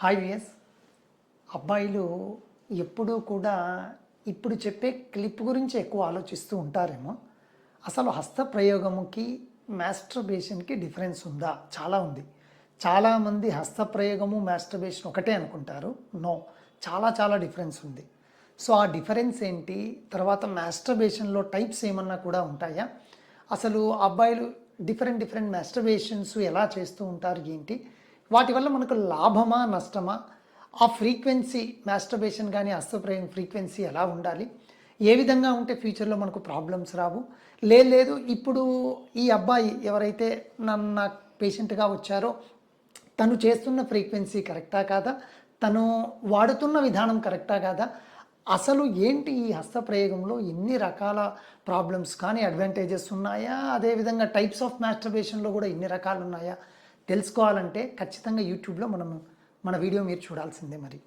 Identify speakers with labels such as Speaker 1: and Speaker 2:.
Speaker 1: Hi VS. అబ్బాయిలు ఎప్పుడూ కూడా ఇప్పుడు చెప్పే క్లిప్ గురించి ఎక్కువ ఆలోచిస్తూ ఉంటారేమో. అసలు హస్త ప్రయోగముకి మాస్టర్బేషన్కి డిఫరెన్స్ ఉందా? చాలా ఉంది. చాలామంది హస్త ప్రయోగము మాస్టర్బేషన్ ఒకటే అనుకుంటారు. నో చాలా చాలా డిఫరెన్స్ ఉంది. సో ఆ డిఫరెన్స్ ఏంటి? తర్వాత మాస్టర్బేషన్లో టైప్స్ ఏమన్నా కూడా ఉంటాయా? అసలు అబ్బాయిలు డిఫరెంట్ డిఫరెంట్ మాస్టర్బేషన్స్ ఎలా చేస్తూ ఉంటారు ఏంటి? వాటి వల్ల మనకు లాభమా నష్టమా? ఆ ఫ్రీక్వెన్సీ మాస్టర్బేషన్ కానీ అస్తప్రయం ఫ్రీక్వెన్సీ ఎలా ఉండాలి? ఏ విధంగా ఉంటే ఫ్యూచర్లో మనకు ప్రాబ్లమ్స్ రావు? లేదు ఇప్పుడు ఈ అబ్బాయి ఎవరైతే నన్ను నా పేషెంట్గా వచ్చారో తను చేస్తున్న ఫ్రీక్వెన్సీ కరెక్టా కాదా? తను వాడుతున్న విధానం కరెక్టా కాదా? అసలు ఏంటి ఈ హస్తప్రయోగంలో ఎన్ని రకాల ప్రాబ్లమ్స్ కానీ అడ్వాంటేజెస్ ఉన్నాయా? అదేవిధంగా టైప్స్ ఆఫ్ మాస్టర్బేషన్లో కూడా ఎన్ని రకాలు ఉన్నాయా? తెలుసుకోవాలంటే ఖచ్చితంగా యూట్యూబ్లో మనం మన వీడియో మీరు చూడాల్సిందే మరి.